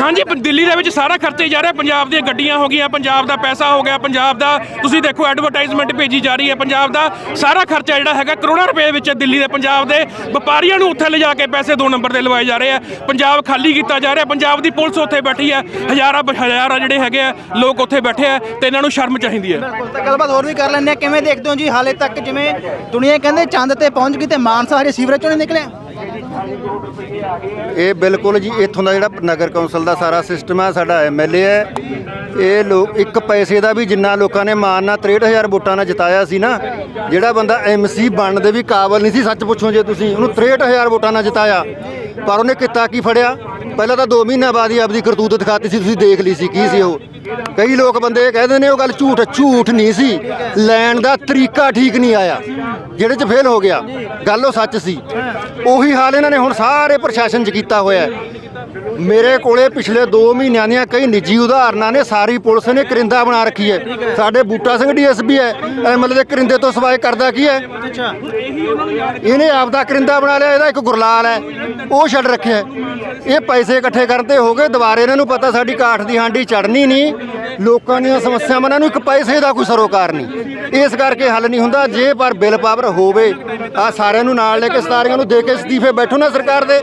ਹਾਂਜੀ ਦਿੱਲੀ ਦੇ ਵਿੱਚ ਸਾਰਾ ਖਰਚਾ ਜਾ ਰਿਹਾ। ਪੰਜਾਬ ਦੀਆਂ ਗੱਡੀਆਂ ਹੋ ਗਈਆਂ ਪੰਜਾਬ ਦਾ ਪੈਸਾ ਹੋ ਗਿਆ ਪੰਜਾਬ ਦਾ ਤੁਸੀਂ ਦੇਖੋ ਐਡਵਰਟਾਈਜ਼ਮੈਂਟ ਭੇਜੀ ਜਾ ਰਹੀ ਹੈ ਪੰਜਾਬ ਦਾ ਸਾਰਾ ਖਰਚਾ ਜਿਹੜਾ ਹੈਗਾ ਕਰੋੜਾਂ ਰੁਪਏ ਵਿੱਚ ਦਿੱਲੀ ਦੇ ਪੰਜਾਬ ਦੇ ਵਪਾਰੀਆਂ ਨੂੰ ਉੱਥੇ ਲਿਜਾ ਕੇ ਪੈਸੇ ਦੋ ਨੰਬਰ ਦੇ ਲਵਾਏ ਜਾ ਰਹੇ ਆ ਪੰਜਾਬ ਖਾਲੀ ਕੀਤਾ ਜਾ ਰਿਹਾ ਪੰਜਾਬ ਦੀ ਪੁਲਿਸ ਉੱਥੇ ਬੈਠੀ ਹੈ ਹਜ਼ਾਰਾਂ ਹਜ਼ਾਰਾਂ ਜਿਹੜੇ ਹੈਗੇ ਆ ਲੋਕ ਉੱਥੇ ਬੈਠੇ ਆ ਤੇ ਇਹਨਾਂ ਨੂੰ ਸ਼ਰਮ ਚਾਹੀਦੀ ਹੈ। ਬਿਲਕੁਲ ਤਾਂ ਗੱਲਬਾਤ ਹੋਰ ਵੀ ਕਰ ਲੈਂਦੇ ਆ ਕਿਵੇਂ ਦੇਖਦੇ ਹੋ ਜੀ ਹਾਲੇ ਤੱਕ ਜਿਵੇਂ ਦੁਨੀਆ ਕਹਿੰਦੇ ਚੰਦ ਤੇ ਪਹੁੰਚ ਗਈ ਤੇ ਮਾਨਸਾ ਹਜੇ ਸੀਵਰੇਜ ਚੋਂ ਨਹੀਂ ਨਿਕਲਿਆ? ਇਹ ਬਿਲਕੁਲ ਜੀ ਇੱਥੋਂ ਦਾ ਜਿਹੜਾ ਨਗਰ ਕੌਂਸਲ ਦਾ ਸਾਰਾ ਸਿਸਟਮ ਹੈ ਸਾਡਾ ਐਮਐਲਏ ਹੈ। ਇਹ ਲੋਕ ਇੱਕ ਪੈਸੇ ਦਾ ਵੀ ਜਿੰਨਾ ਲੋਕਾਂ ਨੇ ਮਾਨ ਨਾਲ 63000 ਵੋਟਾਂ ਨਾਲ ਜਿਤਾਇਆ ਸੀ ਨਾ ਜਿਹੜਾ ਬੰਦਾ ਐਮਸੀ ਬਣਨ ਦੇ ਵੀ ਕਾਬਲ ਨਹੀਂ ਸੀ ਸੱਚ ਪੁੱਛੋ ਜੇ ਤੁਸੀਂ ਉਹਨੂੰ 63000 ਵੋਟਾਂ ਨਾਲ ਜਿਤਾਇਆ। ਪਰ ਉਹਨੇ ਕੀਤਾ ਕੀ ਫੜਿਆ? ਪਹਿਲਾਂ ਤਾਂ 2 ਮਹੀਨਿਆਂ ਬਾਅਦ ਹੀ ਆਪਦੀ ਕਰਤੂਤ ਦਿਖਾਤੀ ਸੀ, ਤੁਸੀਂ ਦੇਖ ਲਈ ਸੀ, ਕੀ ਸੀ ਉਹ? ਕਈ ਲੋਕ ਬੰਦੇ ਕਹਿੰਦੇ ਨੇ, ਉਹ ਗੱਲ ਝੂਠ ਝੂਠ ਨਹੀਂ ਸੀ। ਲੈਣ ਦਾ ਤਰੀਕਾ ਠੀਕ ਨਹੀਂ ਆਇਆ, ਜਿਹੜੇ 'ਚ ਫੇਲ ਹੋ ਗਿਆ, ਗੱਲ ਉਹ ਸੱਚ ਸੀ। ਉਹੀ ਹਾਲ ਇਹਨਾਂ ਨੇ ਹੁਣ ਸਾਰੇ ਪ੍ਰਸ਼ਾਸਨ 'ਚ ਕੀਤਾ ਹੋਇਆ ਮੇਰੇ ਕੋਲੇ ਪਿਛਲੇ 2 ਮਹੀਨਿਆਂ ਦੀਆਂ ਕਈ ਨਿੱਜੀ ਉਦਾਹਰਨਾਂ ਨੇ, ਸਾਰੀ ਪੁਲਿਸ ਨੇ ਕਰਿੰਦਾ ਬਣਾ ਰੱਖੀ ਹੈ। ਸਾਡੇ ਬੂਟਾ ਸਿੰਘ ਡੀਐਸਪੀ ਹੈ। ਐਮਐਲਏ ਦੇ ਕਰਿੰਦੇ ਤੋਂ ਸਿਵਾਏ ਕਰਦਾ ਕੀ ਹੈ? ਇਹਨੇ ਆਪ ਦਾ ਕਰਿੰਦਾ ਬਣਾ ਲਿਆ, ਇਹਦਾ ਇੱਕ ਗੁਰਲਾਲ ਹੈ। ਉਹ ਛੱਡ ਰੱਖਿਆ ਇਹ ਪੈਸੇ ਇਕੱਠੇ ਕਰਨ ਤੇ ਹੋ ਗਏ। ਦੁਬਾਰੇ ਇਹਨਾਂ ਨੂੰ ਪਤਾ ਸਾਡੀ ਕਾਠ ਦੀ ਹਾਂਡੀ ਚੜਨੀ ਨਹੀਂ। ਲੋਕਾਂ ਦੀਆਂ ਸਮੱਸਿਆਵਾਂ ਇਹਨਾਂ ਨੂੰ ਇੱਕ ਪੈਸੇ ਦਾ ਕੋਈ ਸਰੋਕਾਰ ਨਹੀਂ। ਇਸ ਕਰਕੇ ਹੱਲ ਨਹੀਂ ਹੁੰਦਾ। ਜੇ ਪਰ ਬਿੱਲ ਪਾਵਰ ਹੋਵੇ ਆ ਸਾਰਿਆਂ ਨੂੰ ਨਾਲ ਲੈ ਕੇ ਸਤਾਰੀਆਂ ਨੂੰ ਦੇ ਕੇ ਅਸਤੀਫੇ ਬੈਠੋ ਨਾ ਸਰਕਾਰ ਦੇ।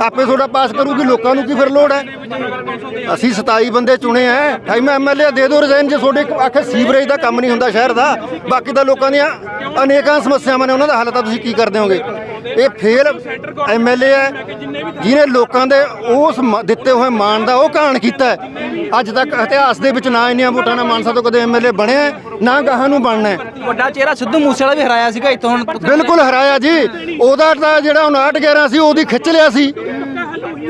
ਆਪੇ ਤੁਹਾਡਾ ਪਾਸ ਕਰੂਗੀ, ਲੋਕਾਂ ਨੂੰ ਕੀ ਫਿਰ ਲੋੜ ਹੈ। ਅਸੀਂ 27 ਬੰਦੇ ਚੁਣੇ ਐ। ਟਾਈਮ ਐਮਐਲਏ ਦੇ ਦਿਓ ਰਿਜ਼ਾਈਨ ਜੇ ਤੁਹਾਡੇ ਆਖੇ ਸੀਵਰੇਜ ਦਾ ਕੰਮ ਨਹੀਂ ਹੁੰਦਾ ਸ਼ਹਿਰ ਦਾ ਬਾਕੀ ਤਾਂ ਲੋਕਾਂ ਦੀਆਂ ਅਨੇਕਾਂ ਸਮੱਸਿਆਵਾਂ ਨੇ। ਉਹਨਾਂ ਦਾ ਹੱਲ ਤਾਂ ਤੁਸੀਂ ਕੀ ਕਰਦੇ ਹੋਗੇ? ਇਹ ਫੇਲ ਐਮਐਲਏ ਹੈ ਜਿਹਨੇ ਲੋਕਾਂ ਦੇ ਉਸ ਦਿੱਤੇ ਹੋਏ ਮਾਣ ਦਾ ਉਹ ਕਾਣ ਕੀਤਾ। ਅੱਜ ਤੱਕ ਇਤਿਹਾਸ ਦੇ ਵਿੱਚ ਨਾ ਇੰਨੀਆਂ ਵੋਟਾਂ ਨਾਲ ਮਾਨਸਾ ਤੋਂ ਕਦੇ ਐਮਐਲਏ ਬਣਿਆ ਹੈ, ਨਾ ਗਾਹਾਂ ਨੂੰ ਬਣਨਾ ਵੱਡਾ ਚਿਹਰਾ ਸਿੱਧੂ ਮੂਸੇਵਾਲਾ ਵੀ ਹਰਾਇਆ ਸੀਗਾ ਇੱਥੋਂ ਹੁਣ। ਬਿਲਕੁਲ ਹਰਾਇਆ ਜੀ। ਉਹਦਾ ਤਾਂ ਜਿਹੜਾ 59 11 ਸੀ ਉਹਦੀ ਖਿੱਚ ਲਿਆ ਸੀ।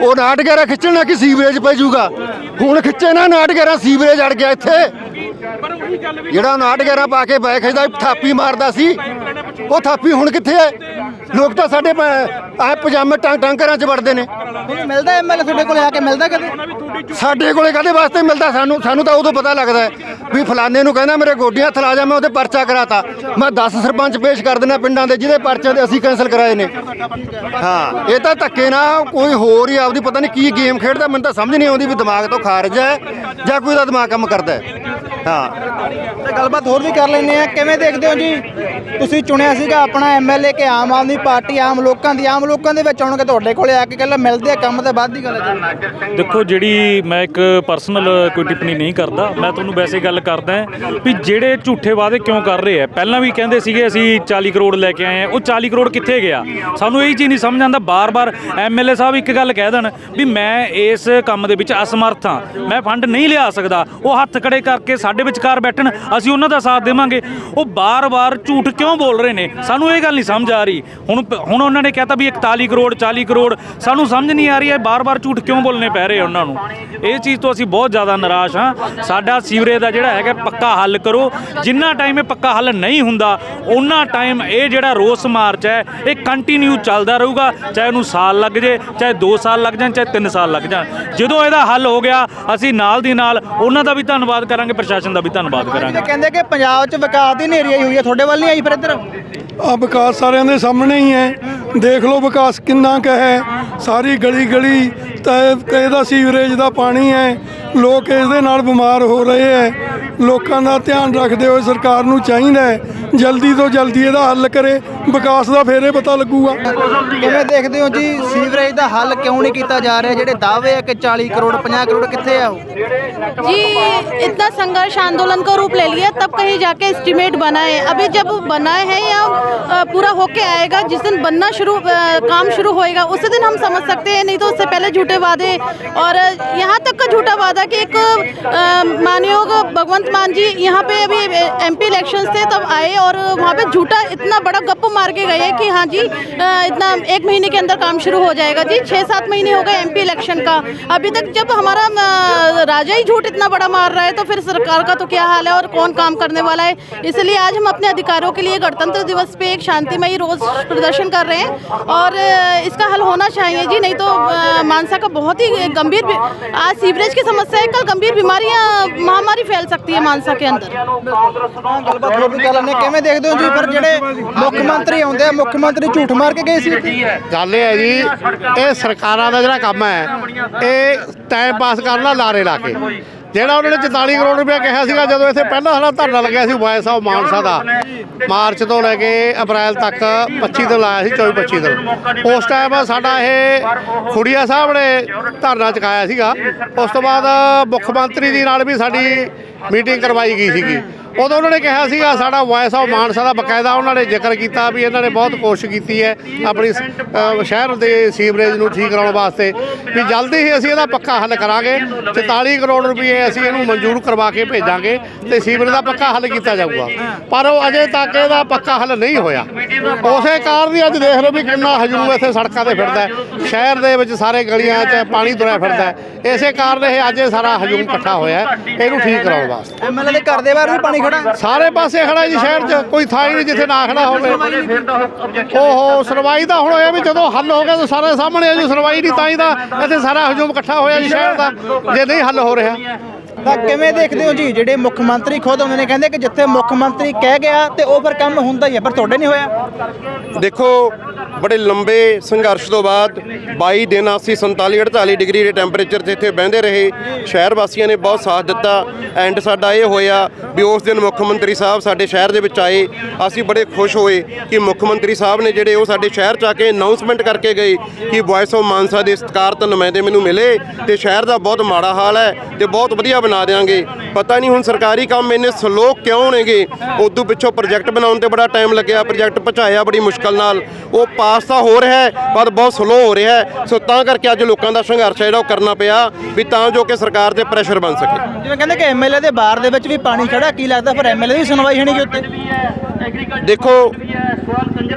ਉਹ 59 11 ਖਿੱਚਣ ਨਾਲ ਕਿ ਸੀਵਰੇਜ ਪੈ ਜਾਊਗਾ? ਹੁਣ ਖਿੱਚੇ ਨਾ 59 11 ਸੀਵਰੇਜ ਅੜ ਗਿਆ ਇੱਥੇ। ਜਿਹੜਾ 59 11 ਪਾ ਕੇ ਬੈ ਖਿੱਚਦਾ ਥਾਪੀ ਮਾਰਦਾ ਸੀ। ਉਹ ਥਾਪੀ ਹੁਣ ਕਿੱਥੇ ਹੈ? ਲੋਕ ਤਾਂ ਸਾਡੇ ਆ ਪਜਾਮੇ ਟਾਂ ਟਾਂਕਰਾਂ 'ਚ ਵੜਦੇ ਨੇ। ਤੁਹਾਨੂੰ ਮਿਲਦਾ ਐਮਐਲਏ ਤੁਹਾਡੇ ਕੋਲ ਆ ਕੇ ਮਿਲਦਾ ਕਦੇ? ਸਾਡੇ ਕੋਲੇ ਕਾਹਦੇ ਵਾਸਤੇ ਮਿਲਦਾ? ਸਾਨੂੰ ਸਾਨੂੰ ਤਾਂ ਉਦੋਂ ਪਤਾ ਲੱਗਦਾ ਹੈ ਵੀ ਫਲਾਣੇ ਨੂੰ ਕਹਿੰਦਾ ਮੇਰੇ ਗੋਡੀਆਂ ਥਲਾ ਜਾ ਮੈਂ ਉਹਦੇ ਪਰਚਾ ਕਰਾਤਾ। ਮੈਂ 10 ਸਰਪੰਚ ਪੇਸ਼ ਕਰ ਦੇਣਾ ਪਿੰਡਾਂ ਦੇ ਜਿਹਦੇ ਪਰਚੇ ਦੇ ਅਸੀਂ ਕੈਂਸਲ ਕਰਾਏ ਨੇ। ਹਾਂ ਇਹ ਤਾਂ ਧੱਕੇ ਨਾਲ ਕੋਈ ਹੋਰ ਹੀ ਆਪਦੀ ਪਤਾ ਨਹੀਂ ਕੀ ਗੇਮ ਖੇਡਦਾ ਮੈਨੂੰ ਤਾਂ ਸਮਝ ਨਹੀਂ ਆਉਂਦੀ ਵੀ ਦਿਮਾਗ ਤੋਂ ਖਾਰਜ ਹੈ ਜਾਂ ਕੋਈ ਦਾ ਦਿਮਾਗ ਕੰਮ ਕਰਦਾ ਹੈ। ਹਾਂ। ਤੇ ਗੱਲਬਾਤ ਹੋਰ ਵੀ ਕਰ ਲੈਂਦੇ ਆ ਕਿਵੇਂ ਦੇਖਦੇ ਹੋ ਜੀ? ਤੁਸੀਂ ਚੁਣਿਆ ਸੀਗਾ ਆਪਣਾ ਐਮਐਲਏ ਕਿ ਆਮ ਆਦਮੀ ਪਾਰਟੀ ਆਮ ਲੋਕਾਂ ਦੀ ਆਮ ਲੋਕਾਂ ਦੇ ਵਿੱਚ ਆਉਣਗੇ ਤੁਹਾਡੇ ਕੋਲੇ ਆ ਕੇ ਕਹਿੰਦਾ ਮਿਲਦੇ ਆ, ਕੰਮ ਤੇ ਵੱਧ ਦੀ ਗੱਲ ਹੈ। ਦੇਖੋ ਜਿਹੜੀ ਮੈਂ ਇੱਕ ਪਰਸਨਲ ਕੋਈ ਟਿੱਪਣੀ ਨਹੀਂ ਕਰਦਾ, ਮੈਂ ਤੁਹਾਨੂੰ ਵੈਸੇ ਗੱਲ ਕਰਦਾ ਵੀ ਜਿਹੜੇ ਝੂਠੇ ਵਾਅਦੇ ਕਿਉਂ ਕਰ ਰਹੇ ਆ। ਪਹਿਲਾਂ ਵੀ ਕਹਿੰਦੇ ਸੀਗੇ ਅਸੀਂ 40 ਕਰੋੜ ਲੈ ਕੇ ਆਏ ਆ, ਉਹ 40 ਕਰੋੜ ਕਿੱਥੇ ਗਿਆ? ਸਾਨੂੰ ਇਹ ਚੀਜ਼ ਨਹੀਂ ਸਮਝ ਆਉਂਦਾ, ਬਾਰ-ਬਾਰ ਐਮਐਲਏ ਸਾਹਿਬ ਇੱਕ ਗੱਲ ਕਹਿ ਦੇਣ ਵੀ ਮੈਂ ਇਸ ਕੰਮ ਦੇ ਵਿੱਚ ਅਸਮਰਥ ਹਾਂ, ਮੈਂ ਫੰਡ ਨਹੀਂ ਲਿਆ ਸਕਦਾ, ਉਹ ਹੱਥ ਖੜੇ ਕਰਕੇ ਸਾਡੇ ਵਿਚਕਾਰ ਬੈਠਣ, ਅਸੀਂ ਉਹਨਾਂ ਦਾ ਸਾਥ ਦੇਵਾਂਗੇ। ਉਹ ਬਾਰ-ਬਾਰ ਝੂਠ ਕਿਉਂ ਬੋਲ ਰਹੇ ਨੇ? ਸਾਨੂੰ ਇਹ ਗੱਲ ਨਹੀਂ ਸਮਝ ਆ ਰਹੀ। ਹੁਣ ਹੁਣ ਉਹਨਾਂ ਨੇ ਕਹਿਤਾ ਵੀ 41 ਕਰੋੜ 40 ਕਰੋੜ। ਸਾਨੂੰ ਸਮਝ ਨਹੀਂ ਆ ਰਹੀ ਹੈ ਬਾਰ-ਬਾਰ ਝੂਠ ਕਿਉਂ ਬੋਲਨੇ ਪੈ ਰਹੇ ਉਹਨਾਂ ਨੂੰ? ਇਹ ਚੀਜ਼ ਤੋਂ ਅਸੀਂ ਬਹੁਤ ਜ਼ਿਆਦਾ ਨਿਰਾਸ਼ ਹਾਂ। ਸਾਡਾ ਸੀਵਰੇਜ ਦਾ ਜਿਹੜਾ ਹੈਗਾ ਪੱਕਾ ਹੱਲ ਕਰੋ। ਜਿੰਨਾ ਟਾਈਮ ਇਹ ਪੱਕਾ ਹੱਲ ਨਹੀਂ ਹੁੰਦਾ ਉਹਨਾਂ ਟਾਈਮ ਇਹ ਜਿਹੜਾ ਰੋਸ ਮਾਰਚ ਹੈ ਇਹ ਕੰਟੀਨਿਊ ਚੱਲਦਾ ਰਹੂਗਾ। ਚਾਹੇ ਉਹਨੂੰ ਸਾਲ ਲੱਗ ਜੇ ਚਾਹੇ 2 ਸਾਲ ਲੱਗ ਜਾਣ ਚਾਹੇ 3 ਸਾਲ ਲੱਗ ਜਾਣ। ਜਦੋਂ ਇਹਦਾ ਹੱਲ ਹੋ ਗਿਆ ਅਸੀਂ ਨਾਲ ਦੀ ਨਾਲ ਉਹਨਾਂ ਦਾ ਵੀ ਧੰਨਵਾਦ ਕਰਾਂਗੇ ਪ੍ਰਸ਼ਾਸਨ ਦਾ ਵੀ ਧੰਨਵਾਦ ਕਰਾਂਗੇ। ਕਹਿੰਦੇ ਕਿ ਪੰਜਾਬ 'ਚ ਵਿਕਾਸ ਦੀ ਨੇਰੀ ਆਈ ਹੋਈ ਹੈ ਤੁਹਾਡੇ ਵੱਲ ਨਹੀਂ ਆਈ ਫਿਰ ਇੱਧਰ। ਆ ਵਿਕਾਸ ਸਾਰਿਆਂ ਦੇ ਸਾਹਮਣੇ ਹੀ ਹੈ। ਦੇਖ ਲਓ ਵਿਕਾਸ ਕਿੰਨਾ ਕੁ ਹੈ? ਸਾਰੀ ਗਲੀ ਗਲੀ ਤਾਂ ਇਹਦਾ ਸੀਵਰੇਜ ਦਾ ਪਾਣੀ ਹੈ। ਲੋਕ ਇਸ ਦੇ ਨਾਲ ਬਿਮਾਰ ਹੋ ਰਹੇ ਹੈ। ਲੋਕਾਂ ਦਾ ਧਿਆਨ ਰੱਖਦੇ ਹੋਏ ਸਰਕਾਰ ਨੂੰ ਚਾਹੀਦਾ ਹੈ ਜਲਦੀ ਤੋਂ ਜਲਦੀ ਇਹਦਾ ਹੱਲ ਕਰੇ ਵਿਕਾਸ ਦਾ ਫੇਰੇ ਪਤਾ ਲੱਗੂਗਾ ਕਿਵੇਂ ਦੇਖਦੇ ਹੋ ਜੀ ਸੀਵਰੇਜ ਦਾ ਹੱਲ ਕਿਉਂ ਨਹੀਂ ਕੀਤਾ ਜਾ ਰਿਹਾ ਜਿਹੜੇ ਦਾਅਵੇ ਆ ਕਿ 40 ਕਰੋੜ 50 ਕਰੋੜ ਕਿੱਥੇ ਆ ਉਹ जी इतना संघर्ष आंदोलन का रूप ले लिया तब कहीं जाके एस्टिमेट बनाए अभी जब बनाए हैं या अ, पूरा होके आएगा जिस दिन बनना शुरू अ, काम शुरू होएगा उसी दिन हम समझ सकते हैं नहीं तो उससे पहले झूठे वादे और यहाँ तक का झूठा वादा कि एक अ, मानयोग भगवंत मान जी, यहाँ पे अभी एमपी इलेक्शंस थे, तब आए और वहाँ पे झूठा इतना बड़ा गप मार के गए कि हाँ जी इतना एक महीने के अंदर काम शुरू हो जाएगा। जी छः सात महीने हो गए एमपी इलेक्शन का। अभी तक जब हमारा राजा ही झूठ इतना बड़ा मार रहा है तो फिर सरकार का तो क्या हाल है और कौन काम करने वाला है? इसलिए आज हम अपने अधिकारों के लिए गणतंत्र दिवस पे एक शांतिमयी रोज प्रदर्शन कर रहे हैं और इसका हल होना चाहिए। जी, नहीं तो मानसा का बहुत ही गंभीर आज सीवरेज की समस्या है, कल गंभीर बीमारियाँ, महामारी फैल सकती है ਹੈ ਮਾਨਸਾ ਕੇ ਅੰਦਰ। ਕਿਵੇਂ ਦੇਖਦੇ ਹੋ ਜੀ? ਪਰ ਜਿਹੜੇ ਮੁੱਖ ਮੰਤਰੀ ਆਉਂਦੇ ਆ ਮੁੱਖ ਮੰਤਰੀ ਝੂਠ ਮਾਰ ਕੇ ਗਏ ਸੀ ਗੱਲ ਇਹ ਹੈ ਜੀ ਇਹ ਸਰਕਾਰਾਂ ਦਾ ਜਿਹੜਾ ਕੰਮ ਹੈ ਇਹ ਟਾਈਮ ਪਾਸ ਕਰਨਾ ਲਾਰੇ ਲਾ ਕੇ। ਜਿਹੜਾ ਉਹਨਾਂ ਨੇ 44 ਕਰੋੜ ਰੁਪਏ ਕਿਹਾ ਸੀਗਾ ਜਦੋਂ ਇੱਥੇ ਪਹਿਲਾ ਸਾਡਾ ਧਰਨਾ ਲੱਗਿਆ ਸੀ ਵਾਇਸ ਆਫ ਮਾਨਸਾ ਦਾ, ਮਾਰਚ ਤੋਂ ਲੈ ਕੇ ਅਪ੍ਰੈਲ ਤੱਕ 25 ਦਿਨ ਲਾਇਆ ਸੀ 24 25 ਦਿਨ ਉਸ ਟਾਈਮ ਸਾਡਾ ਇਹ ਖੁੜੀਆ ਸਾਹਿਬ ਨੇ ਧਰਨਾ ਚੁਕਾਇਆ ਸੀਗਾ। ਉਸ ਤੋਂ ਬਾਅਦ ਮੁੱਖ ਮੰਤਰੀ ਜੀ ਨਾਲ ਵੀ ਸਾਡੀ ਮੀਟਿੰਗ ਕਰਵਾਈ ਗਈ ਸੀਗੀ। ਉਦੋਂ ਉਹਨਾਂ ਨੇ ਕਿਹਾ ਸੀਗਾ, ਸਾਡਾ ਵੌਇਸ ਆਫ ਮਾਨਸਾ ਦਾ ਬਕਾਇਦਾ ਉਹਨਾਂ ਨੇ ਜ਼ਿਕਰ ਕੀਤਾ ਵੀ ਇਹਨਾਂ ਨੇ ਬਹੁਤ ਕੋਸ਼ਿਸ਼ ਕੀਤੀ ਹੈ ਆਪਣੀ ਸ਼ਹਿਰ ਦੇ ਸੀਵਰੇਜ ਨੂੰ ਠੀਕ ਕਰਾਉਣ ਵਾਸਤੇ ਵੀ ਜਲਦੀ ਹੀ ਅਸੀਂ ਇਹਦਾ ਪੱਕਾ ਹੱਲ ਕਰਾਂਗੇ 44 ਕਰੋੜ ਰੁਪਏ ਅਸੀਂ ਇਹਨੂੰ ਮਨਜ਼ੂਰ ਕਰਵਾ ਕੇ ਭੇਜਾਂਗੇ ਤੇ ਸੀਵਰੇਜ ਦਾ ਪੱਕਾ ਹੱਲ ਕੀਤਾ ਜਾਊਗਾ। ਪਰ ਉਹ ਅਜੇ ਤੱਕ ਇਹਦਾ ਪੱਕਾ ਹੱਲ ਨਹੀਂ ਹੋਇਆ। ਉਸੇ ਕਾਰਨ ਹੀ ਅੱਜ ਦੇਖ ਲਓ ਵੀ ਕਿੰਨਾ ਹਜੂਮ ਇੱਥੇ ਸੜਕਾਂ ਤੇ ਫਿਰਦਾ ਸ਼ਹਿਰ ਦੇ ਵਿੱਚ ਸਾਰੇ ਗਲੀਆਂ 'ਚ ਪਾਣੀ ਤੁਰਿਆ ਫਿਰਦਾ ਇਸੇ ਕਾਰਨ ਇਹ ਅੱਜ ਇਹ ਸਾਰਾ ਹਜੂਮ ਇਕੱਠਾ ਹੋਇਆ ਇਹਨੂੰ ਠੀਕ ਕਰਾਉਣ ਵਾਸਤੇ। ਐਮਐਲਏ ਦੇ ਘਰ ਦੇ ਬਾਹਰ ਵੀ ਪਾਣੀ ਖੜਾ ਸਾਰੇ ਪਾਸੇ ਖੜਾ ਜੀ ਸ਼ਹਿਰ 'ਚ ਕੋਈ ਥਾਂ ਹੀ ਨਹੀਂ ਜਿੱਥੇ ਨਾ ਖੜਾ ਹੋਵੇ। ਓਹੋ ਸੁਣਵਾਈ ਤਾਂ ਹੁਣ ਹੋਇਆ ਵੀ ਜਦੋਂ ਹੱਲ ਹੋ ਗਿਆ ਤਾਂ ਸਾਰੇ ਸਾਹਮਣੇ ਆ ਜੀ ਸੁਣਵਾਈ ਨਹੀਂ ਤਾਂ ਹੀ ਤਾਂ ਇੱਥੇ ਸਾਰਾ ਹਜੂਮ ਇਕੱਠਾ ਹੋਇਆ ਜੀ ਸ਼ਹਿਰ ਦਾ ਜੇ ਨਹੀਂ ਹੱਲ ਹੋ ਰਿਹਾ। ਤਾਂ ਕਿਵੇਂ ਦੇਖਦੇ ਹੋ ਜੀ ਜਿਹੜੇ ਮੁੱਖ ਮੰਤਰੀ ਖੁਦ ਹੁੰਦੇ ਨੇ ਕਹਿੰਦੇ ਕਿ ਜਿੱਥੇ ਮੁੱਖ ਮੰਤਰੀ ਕਹਿ ਗਿਆ ਤੇ ਉਹ ਫਿਰ ਕੰਮ ਹੁੰਦਾ ਹੀ ਹੈ ਪਰ ਤੁਹਾਡੇ ਨਹੀਂ ਹੋਇਆ? ਦੇਖੋ ਬੜੇ ਲੰਬੇ ਸੰਘਰਸ਼ ਤੋਂ ਬਾਅਦ 22 ਦਿਨ ਅਸੀਂ 47 48 ਡਿਗਰੀ ਦੇ ਟੈਂਪਰੇਚਰ ਤੇ ਇੱਥੇ ਬਹਿੰਦੇ ਰਹੇ। ਸ਼ਹਿਰ ਵਾਸੀਆਂ ਨੇ ਬਹੁਤ ਸਾਥ ਦਿੱਤਾ ਐਂਡ ਸਾਡਾ ਇਹ ਹੋਇਆ ਵੀ ਉਸ ਦਿਨ ਮੁੱਖ ਮੰਤਰੀ ਸਾਹਿਬ ਸਾਡੇ ਸ਼ਹਿਰ ਦੇ ਵਿੱਚ ਆਏ। ਅਸੀਂ ਬੜੇ ਖੁਸ਼ ਹੋਏ ਕਿ ਮੁੱਖ ਮੰਤਰੀ ਸਾਹਿਬ ਨੇ ਜਿਹੜੇ ਉਹ ਸਾਡੇ ਸ਼ਹਿਰ ਚ ਆ ਕੇ ਅਨਾਉਂਸਮੈਂਟ ਕਰਕੇ ਗਏ ਕਿ ਵੌਇਸ ਆਫ ਮਾਨਸਾ ਦੇ ਸਤਿਕਾਰਤ ਨੁਮਾਇੰਦੇ ਮੈਨੂੰ ਮਿਲੇ ਤੇ ਸ਼ਹਿਰ ਦਾ ਬਹੁਤ ਮਾੜਾ ਹਾਲ ਹੈ ਤੇ ਬਹੁਤ ਵਧੀਆ ਬਣਾ ਦੇਾਂਗੇ ਪਤਾ ਨਹੀਂ ਹੁਣ ਸਰਕਾਰੀ ਕੰਮ ਇੰਨੇ ਸਲੋ ਕਿਉਂ ਨੇਗੇ? ਉਦੋਂ ਪਿੱਛੋਂ ਪ੍ਰੋਜੈਕਟ ਬਣਾਉਣ ਤੇ ਬੜਾ ਟਾਈਮ ਲੱਗਿਆ ਪ੍ਰੋਜੈਕਟ ਪਹੁੰਚਾਇਆ ਬੜੀ ਮੁਸ਼ਕਲ ਨਾਲ। ਉਹ ਪਾਸ ਤਾਂ ਹੋ ਰਿਹਾ ਹੈ ਪਰ ਬਹੁਤ ਸਲੋ ਹੋ ਰਿਹਾ ਹੈ। ਸੋ ਤਾਂ ਕਰਕੇ ਅੱਜ ਲੋਕਾਂ ਦਾ ਸੰਘਰਸ਼ ਹੈ ਜਿਹੜਾ ਉਹ ਕਰਨਾ ਪਿਆ ਵੀ ਤਾਂ ਜੋ ਕਿ ਸਰਕਾਰ ਤੇ ਪ੍ਰੈਸ਼ਰ ਬਣ ਸਕੇ। ਜਿਵੇਂ ਕਹਿੰਦੇ ਕਿ ਐਮਐਲਏ ਦੇ ਬਾਹਰ ਦੇ ਵਿੱਚ ਵੀ ਪਾਣੀ ਖੜਾ ਕੀ ਲੱਗਦਾ ਫਿਰ ਐਮਐਲਏ ਦੀ ਸੁਣਵਾਈ ਹੋਣੀ ਕਿ ਉੱਤੇ? ਦੇਖੋ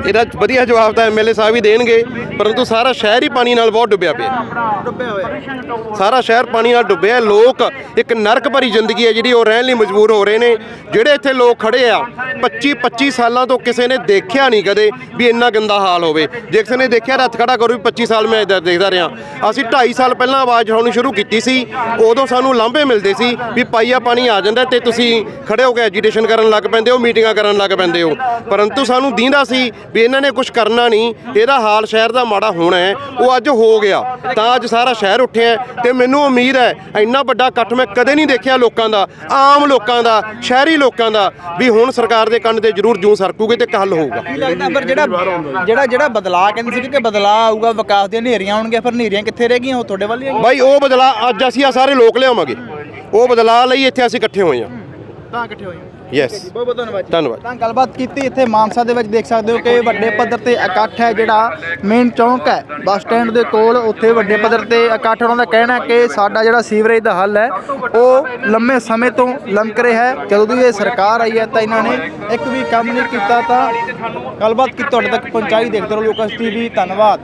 ਇਹਦਾ ਵਧੀਆ ਜਵਾਬ ਤਾਂ ਐਮਐਲਏ ਸਾਹਿਬ ਹੀ ਦੇਣਗੇ, ਪਰੰਤੂ ਸਾਰਾ ਸ਼ਹਿਰ ਹੀ ਪਾਣੀ ਨਾਲ ਬਹੁਤ ਡੁੱਬਿਆ ਪਿਆ। ਡੁੱਬਿਆ ਹੋਇਆ ਸਾਰਾ ਸ਼ਹਿਰ ਪਾਣੀ ਨਾਲ ਡੁੱਬਿਆ ਲੋਕ ਇੱਕ ਨਰਕ ਭਰੀ ਜ਼ਿੰਦਗੀ ਹੈ ਜਿਹੜੀ ਉਹ ਰਹਿਣ ਲਈ ਮਜਬੂਰ ਹੋ ਰਹੇ ਨੇ। ਜਿਹੜੇ ਇੱਥੇ ਲੋਕ ਖੜੇ ਆ 25 25 ਸਾਲਾਂ ਤੋਂ ਕਿਸੇ ਨੇ ਦੇਖਿਆ ਨਹੀਂ ਕਦੇ ਵੀ ਇੰਨਾ ਗੰਦਾ ਹਾਲ ਹੋਵੇ। ਜੇ ਕਿਸੇ ਨੇ ਦੇਖਿਆ ਰੱਥ ਖੜਾ ਕਰੋ ਵੀ 25 ਸਾਲ ਮੈਂ ਇੱਧਰ ਦੇਖਦਾ ਰਿਹਾ। ਅਸੀਂ 2.5 ਸਾਲ ਪਹਿਲਾਂ ਆਵਾਜ਼ ਉਠਾਉਣੀ ਸ਼ੁਰੂ ਕੀਤੀ ਸੀ। ਉਦੋਂ ਸਾਨੂੰ ਲਾਂਭੇ ਮਿਲਦੇ ਸੀ ਵੀ ਪਾਈਆ ਪਾਣੀ ਆ ਜਾਂਦਾ ਤੇ ਤੁਸੀਂ ਖੜੇ ਹੋ ਕੇ ਐਜੀਟੇਸ਼ਨ ਕਰਨ ਲੱਗ ਪੈਂਦੇ ਹੋ ਮੀਟਿੰਗਾਂ ਕਰਨ ਲੱਗ ਪੈਂਦੇ ਹੋ। ਪਰੰਤੂ ਸਾਨੂੰ ਦੀਂਦਾ ਸੀ ਵੀ ਇਹਨਾਂ ਨੇ ਕੁਝ ਕਰਨਾ ਨਹੀਂ ਇਹਦਾ ਹਾਲ ਸ਼ਹਿਰ ਦਾ ਮਾੜਾ ਹੋਣਾ ਹੈ ਉਹ ਅੱਜ ਹੋ ਗਿਆ। ਤਾਂ ਅੱਜ ਸਾਰਾ ਸ਼ਹਿਰ ਉੱਠਿਆ ਤੇ ਮੈਨੂੰ ਉਮੀਦ ਹੈ ਇੰਨਾ ਵੱਡਾ ਇਕੱਠ ਮੈਂ ਕਦੇ ਨਹੀਂ ਦੇਖਿਆ ਲੋਕਾਂ ਦਾ ਆਮ ਲੋਕਾਂ ਦਾ ਸ਼ਹਿਰੀ ਲੋਕਾਂ ਦਾ ਵੀ ਹੁਣ ਸਰਕਾਰ ਦੇ ਕੰਨ ਤੇ ਜ਼ਰੂਰ ਜੂੰ ਸਰਕੂਗੇ ਤੇ ਇੱਕ ਹੱਲ ਹੋਊਗਾ। ਜਿਹੜਾ ਜਿਹੜਾ ਜਿਹੜਾ ਬਦਲਾਅ ਕਹਿੰਦੇ ਸੀ ਕਿ ਬਦਲਾਅ ਆਊਗਾ ਵਿਕਾਸ ਦੀਆਂ ਹਨੇਰੀਆਂ ਆਉਣਗੀਆਂ ਫਿਰ ਹਨੇਰੀਆਂ ਕਿੱਥੇ ਰਹਿ ਗਈਆਂ? ਉਹ ਤੁਹਾਡੇ ਵੱਲ ਹੀ ਬਾਈ ਉਹ ਬਦਲਾ ਅੱਜ ਅਸੀਂ ਆ ਸਾਰੇ ਲੋਕ ਲਿਆਵਾਂਗੇ। ਉਹ ਬਦਲਾ ਲਈ ਇੱਥੇ ਅਸੀਂ ਇਕੱਠੇ ਹੋਏ ਹਾਂ। ਤਾਂ ਇਕੱਠੇ ਹੋਏ ਯੈਸ ਬਹੁਤ ਬਹੁਤ ਧੰਨਵਾਦ ਜੀ। ਧੰਨਵਾਦ। ਤਾਂ ਗੱਲਬਾਤ ਕੀਤੀ ਇੱਥੇ ਮਾਨਸਾ ਦੇ ਵਿੱਚ ਦੇਖ ਸਕਦੇ ਹੋ ਕਿ ਵੱਡੇ ਪੱਧਰ ਤੇ ਇਕੱਠ ਹੈ ਜਿਹੜਾ ਮੇਨ ਚੌਂਕ ਹੈ ਬੱਸ ਸਟੈਂਡ ਦੇ ਕੋਲ ਉੱਥੇ ਵੱਡੇ ਪੱਧਰ ਤੇ ਇਕੱਠ ਉਹਨਾਂ ਦਾ ਕਹਿਣਾ ਹੈ ਕਿ ਸਾਡਾ ਜਿਹੜਾ ਸੀਵਰੇਜ ਦਾ ਹੱਲ ਹੈ ਉਹ ਲੰਮੇ ਸਮੇਂ ਤੋਂ ਲੰਮਕ ਰਿਹਾ ਹੈ। ਜਦੋਂ ਦੀ ਇਹ ਸਰਕਾਰ ਆਈ ਹੈ ਤਾਂ ਇਹਨਾਂ ਨੇ ਇੱਕ ਵੀ ਕੰਮ ਨਹੀਂ ਕੀਤਾ ਤਾਂ ਗੱਲਬਾਤ ਕੀਤੀ ਤੁਹਾਡੇ ਤੱਕ ਪਹੁੰਚਾਈ ਦੇਖਦੇ ਰਹੋ ਲੋਕਸ ਟੀਵੀ ਧੰਨਵਾਦ।